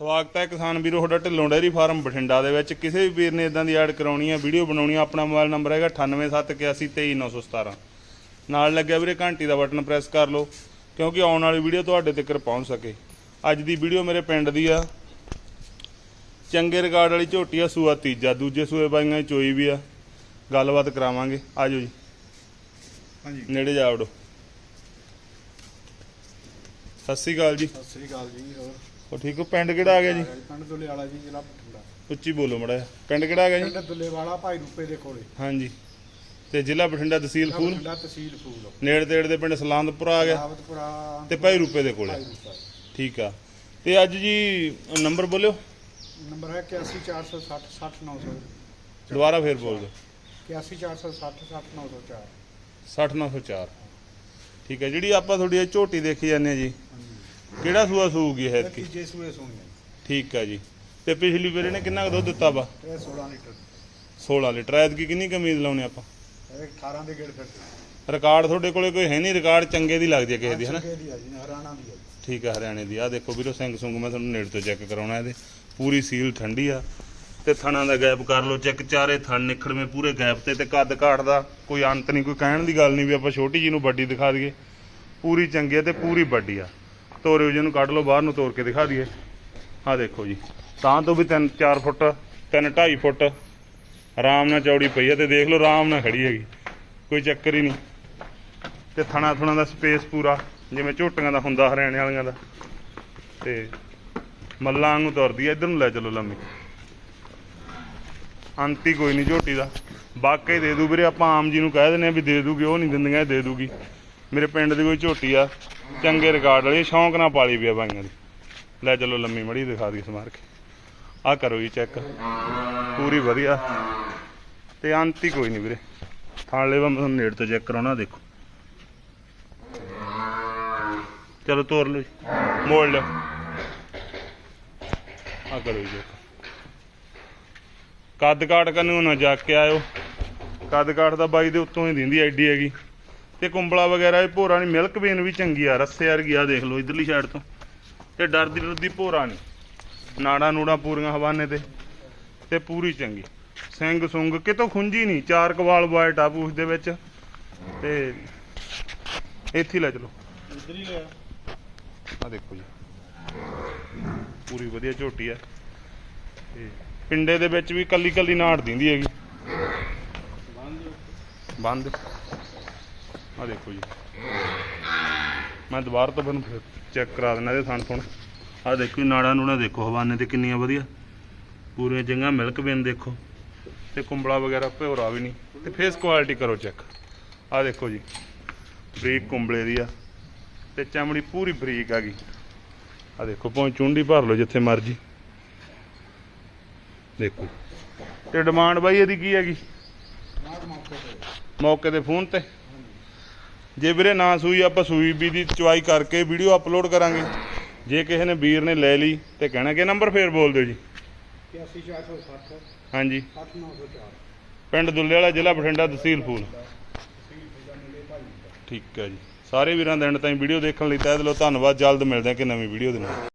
ਸਵਾਗਤ ਹੈ ਕਿਸਾਨ ਵੀਰੋ ਤੁਹਾਡਾ ਢਿੱਲੋਂ ਡੇਅਰੀ ਫਾਰਮ ਬਠਿੰਡਾ ਦੇ ਵਿੱਚ। ਕਿਸੇ ਵੀ ਵੀਰ ਨੇ ਇਦਾਂ ਦੀ ਐਡ ਕਰਾਉਣੀ ਹੈ ਵੀਡੀਓ ਬਣਾਉਣੀ ਹੈ ਆਪਣਾ ਮੋਬਾਈਲ ਨੰਬਰ ਹੈਗਾ 9871823917 ਨਾਲ ਲੱਗਿਆ ਵੀਰੇ ਘੰਟੀ ਦਾ ਬਟਨ ਪ੍ਰੈਸ ਕਰ ਲਓ ਕਿਉਂਕਿ ਆਉਣ ਵਾਲੀ ਵੀਡੀਓ ਤੁਹਾਡੇ ਤੱਕ ਪਹੁੰਚ ਸਕੇ। ਅੱਜ ਦੀ ਵੀਡੀਓ ਮੇਰੇ ਪਿੰਡ ਦੀ ਆ। ਚੰਗੇ ਰਿਕਾਰਡ ਵਾਲੀ ਝੋਟੀ ਆ ਸੂਆ ਤੀਜਾ ਦੂਜੇ ਸੂਏ ਬਾਈਆਂ ਚੋਈ ਵੀ ਆ। ਗੱਲਬਾਤ ਕਰਾਵਾਂਗੇ। ਆਜੋ ਜੀ। ਹਾਂਜੀ। ਨੇੜੇ ਜਾ ਵੜੋ। ਸਤਿ ਸ਼੍ਰੀ ਅਕਾਲ ਜੀ। ਸਤਿ ਸ੍ਰੀ ਅਕਾਲ ਜੀ ਹੋਰ? ਉਹ ਠੀਕ ਹੋ? ਪਿੰਡ ਕਿਹੜਾ ਆ ਗਿਆ ਜੀ? ਪਿੰਡ ਦੁੱਲੇ ਵਾਲਾ ਜੀ ਜ਼ਿਲ੍ਹਾ ਬਠਿੰਡਾ। ਉੱਚੀ ਬੋਲੋ ਮੜਾ ਪਿੰਡ ਕਿਹੜਾ ਆ ਗਿਆ ਜੀ? ਪਿੰਡ ਦੁੱਲੇ ਵਾਲਾ ਭਾਈ ਰੂਪੇ ਦੇ ਕੋਲੇ। ਹਾਂਜੀ। ਤੇ ਜ਼ਿਲ੍ਹਾ ਬਠਿੰਡਾ ਤਹਿਸੀਲ ਫੂਲ? ਬਠਿੰਡਾ ਤਹਿਸੀਲ ਫੂਲ। ਨੇੜੇ ਤੇੜੇ ਦੇ ਪਿੰਡ ਸਲਾਮਤਪੁਰਾ ਆ ਗਿਆ। ਆਵਤਪੁਰਾ ਤੇ ਭਾਈ ਰੂਪੇ ਦੇ ਕੋਲੇ। ਠੀਕ ਆ। ਤੇ ਅੱਜ ਜੀ ਨੰਬਰ ਬੋਲਿਓ। ਨੰਬਰ ਹੈ 81460 60900 ਦੁਬਾਰਾ ਫੇਰ ਬੋਲ ਦਿਓ। 81460 60904 60904 ਠੀਕ ਹੈ ਜਿਹੜੀ ਆਪਾਂ ਤੁਹਾਡੀ ਇਹ ਝੋਟੀ ਦੇਖੀ ਜਾਂਦੇ ਆ ਜੀ ਕਿਹੜਾ ਸੂਆ ਸੂਗੀ ਇਹ ਇਹ ਤੀਜੇ ਸੂਏ ਸੋਣੀ ਠੀਕ ਆ ਜੀ। ਤੇ ਪਿਛਲੀ ਵਾਰ ਇਹਨੇ ਕਿੰਨਾ ਕੁ ਦੁੱਧ ਦਿੱਤਾ ਵਾ? ਇਹ 16 ਲੀਟਰ। 16 ਲੀਟਰ। ਐਤਕੀ ਕਿੰਨੀ ਕਮੀਜ਼ ਲਾਉਣੇ ਆਪਾਂ? ਇਹ 18 ਦੇ ਗੇੜ ਫਿਰ ਰਿਕਾਰਡ ਤੁਹਾਡੇ ਕੋਲੇ ਕੋਈ ਹੈ ਨਹੀਂ? ਰਿਕਾਰਡ ਚੰਗੇ ਦੀ ਲੱਗਦੀ ਹੈ ਕਿਸੇ ਦੀ ਹਨਾ? ਦੀ ਆ ਜੀ ਹਰਿਆਣਾ ਦੀ ਆ ਜੀ। ਠੀਕ ਹੈ ਹਰਿਆਣੇ ਦੀ। ਆ ਦੇਖੋ ਵੀਰੋ ਸਿੰਘ ਸੁੰਗ ਮੈਂ ਤੁਹਾਨੂੰ ਨੇੜ ਤੋਂ ਚੈੱਕ ਕਰਾਉਣਾ ਇਹਦੇ। ਪੂਰੀ ਸੀਲ ਠੰਡੀ ਆ। ਤੇ ਥਣਾਂ ਦਾ ਗੈਪ ਕਰ ਲਓ ਚੈੱਕ। ਚਾਰੇ ਥਣ ਨਿਖੜਵੇਂ ਪੂਰੇ ਗੈਪ ਤੇ। ਤੇ ਕੱਦ ਕਾਠ ਦਾ ਕੋਈ ਅੰਤ ਨਹੀਂ ਕੋਈ ਕਹਿਣ ਦੀ ਗੱਲ ਨਹੀਂ ਵੀ ਆਪਾਂ ਛੋਟੀ ਜੀ ਨੂੰ ਵੱਡੀ ਦਿਖਾ ਦਈਏ। ਪੂਰੀ ਚੰਗੀ ਆ ਤੇ ਪੂਰੀ ਵੱਡੀ ਆ। ਤੋਰਿਓ ਜਿਹਨੂੰ ਕੱਢ ਲਓ, ਬਾਹਰ ਨੂੰ ਤੋਰ ਕੇ ਦਿਖਾ ਦਈਏ। ਆ ਦੇਖੋ ਜੀ। ਤਾਂ ਤੋਂ ਵੀ 3 4 ਫੁੱਟ 3 2.5 ਫੁੱਟ ਆਰਾਮ ਨਾਲ ਚੌੜੀ ਪਈ ਹੈ ਤੇ ਦੇਖ ਲਓ ਆਰਾਮ ਨਾਲ ਖੜੀ ਹੈਗੀ। ਕੋਈ ਚੱਕਰ ਹੀ ਨਹੀਂ। ਤੇ ਥਣਾ ਥੁਣਾ ਦਾ ਸਪੇਸ ਪੂਰਾ, ਜਿਵੇਂ ਝੋਟੀਆਂ ਦਾ ਹੁੰਦਾ ਹਰਿਆਣੇ ਵਾਲੀਆਂ ਦਾ। ਤੇ ਮੱਲਾਂ ਨੂੰ ਤੁਰਦੀ ਹੈ, ਇਧਰ ਨੂੰ ਲੈ ਚਲੋ ਲੰਮੀ। ਅੰਤੀ ਕੋਈ ਨਹੀਂ ਝੋਟੀ ਦਾ। ਬਾਕੀ ਦੇ ਦੂ ਵੀਰੇ, ਆਪਾਂ ਆਮ ਜੀ ਨੂੰ ਕਹਿ ਦਿੰਦੇ ਆ ਵੀ ਦੇ ਦੂਗੀ, ਉਹ ਨਹੀਂ ਦਿੰਦੀਆਂ ਦੇ ਦੂਗੀ। ਮੇਰੇ ਪਿੰਡ ਦੀ ਕੋਈ ਝੋਟੀ ਆ, ਚੰਗੇ ਰਿਕਾਰਡ ਵਾਲੀ, ਸ਼ੌਂਕ ਨਾਲ ਪਾਲੀ ਵੀ ਆ ਬਾਈਆਂ ਦੀ। ਲੈ ਚਲੋ ਲੰਮੀ ਮੜੀ ਦਿਖਾ ਦੀ ਸਮਾਰ ਕੇ। ਆ ਕਰੋ ਜੀ ਚੈੱਕ ਪੂਰੀ ਵਧੀਆ। ਤੇ ਅੰਤੀ ਕੋਈ ਨਹੀਂ ਵੀਰੇ। ਥਾਂ ਲੈਵਾ ਮੈਂ ਤੁਹਾਨੂੰ ਨੇੜ ਤੋਂ ਚੈੱਕ ਕਰਾਉਣਾ, ਦੇਖੋ। ਚਲੋ ਤੋਰ ਲਓ ਜੀ। ਮੋੜ ਲਿਓ। ਆ ਕਰੋ ਜੀ ਚੈੱਕ ਕੱਦ ਕਾਠ ਕੰਨੂ ਜਾ ਕੇ ਆਇਓ। ਕੱਦ ਕਾਠ ਦਾ ਬਾਈ ਦੇ ਉੱਤੋਂ ਹੀ ਦਿੰਦੀ ਐਡੀ ਹੈਗੀ। ਤੇ ਕੁੰਬਲਾ ਵਗੈਰਾ ਇਹ ਭੋਰਾ ਨਹੀਂ ਮਿਲਕ ਵੇਨ ਵੀ ਚੰਗੀ ਆ ਰੱਸੇ ਵਰਗੀ ਆ ਦੇਖ ਲਓ ਇਧਰਲੀ ਸਾਈਡ ਤੋਂ। ਤੇ ਡਰਦੀ ਡਰਦੀ ਭੋਰਾ ਨਹੀਂ। ਨਾੜਾ ਨੂੜਾ ਪੂਰੀਆਂ ਹਵਾਨੇ ਤੇ ਤੇ ਪੂਰੀ ਚੰਗੀ। ਸਿੰਘ ਸੁੰਗ ਕਿਤੋਂ ਖੁੰਜੀ ਨਹੀਂ ਚਾਰ ਕਵਾਲ ਵਾਈਟ ਆ ਪੂਛ ਦੇ ਵਿੱਚ। ਤੇ ਇੱਥੇ ਲੈ ਚਲੋ। ਇੱਧਰ ਹੀ ਲਿਆ। ਆ ਦੇਖੋ ਜੀ। ਪੂਰੀ ਵਧੀਆ ਝੋਟੀ ਆ। ਤੇ ਪਿੰਡੇ ਦੇ ਵਿੱਚ ਵੀ ਕੱਲੀ ਕੱਲੀ ਨਾੜ ਦਿੰਦੀ ਹੈਗੀ। ਬੰਦ ਆ ਦੇਖੋ ਜੀ। ਮੈਂ ਦੁਬਾਰਾ ਤੋਂ ਤੁਹਾਨੂੰ ਫਿਰ ਚੈੱਕ ਕਰਾ ਦਿੰਦਾ ਇਹਦੇ ਥਣ ਥਣ। ਆ ਦੇਖੋ ਜੀ, ਨਾੜਾਂ ਦੇਖੋ ਹਵਾਨੇ ਤੇ ਕਿੰਨੀਆਂ ਵਧੀਆ। ਪੂਰੀਆਂ ਚੰਗਾ ਮਿਲਕ ਬੇਨ ਦੇਖੋ। ਤੇ ਕੁੰਬਲਾ ਵਗੈਰਾ ਭਿਉਰਾ ਵੀ ਨਹੀਂ। ਤੇ ਫੇਸ ਕੁਆਲਿਟੀ ਕਰੋ ਚੈੱਕ ਆ ਦੇਖੋ ਜੀ ਬਰੀਕ ਕੁੰਬਲੇ ਦੀ ਆ। ਤੇ ਚਮੜੀ ਪੂਰੀ ਬਰੀਕ ਆ ਗਈ। ਆ ਦੇਖੋ ਪਹੁੰਚ ਚੁੰਡੀ ਭਰ ਲਓ ਜਿੱਥੇ ਮਰਜ਼ੀ। ਦੇਖੋ। ਤੇ ਡਿਮਾਂਡ ਬਾਈ ਇਹਦੀ ਕੀ ਹੈਗੀ? ਮੌਕੇ ਤੇ ਫੋਨ ਤੇ। ਜੇ ਵੀਰੇ ਨਾ ਸੂਈ ਆਪਾਂ ਸੂਈ ਵੀ ਦੀ ਚੁਆਈ ਕਰਕੇ ਵੀਡੀਓ ਅਪਲੋਡ ਕਰਾਂਗੇ। ਜੇ ਕਿਸੇ ਨੇ ਵੀਰ ਨੇ ਲੈ ਲਈ ਤੇ ਕਹਿਣਾ ਕਿ ਨੰਬਰ ਫੇਰ ਬੋਲ ਦਿਓ ਜੀ। 81460 ਹਾਂਜੀ। 8904 ਪਿੰਡ ਦੁੱਲੇ ਵਾਲਾ ਜ਼ਿਲ੍ਹਾ ਬਠਿੰਡਾ ਤਹਿਸੀਲ ਫੂਲ ਠੀਕ ਹੈ ਜੀ। ਸਾਰੇ ਵੀਰਾਂ ਦਾ ਐਂਡ ਤਾਈਂ ਵੀਡੀਓ ਦੇਖਣ ਲਈ ਤਹਿ ਦਿਲੋਂ ਧੰਨਵਾਦ। ਜਲਦ ਮਿਲਦੇ ਹਾਂ ਕਿ ਨਵੀਂ ਵੀਡੀਓ ਦੇ ਨਾਲ।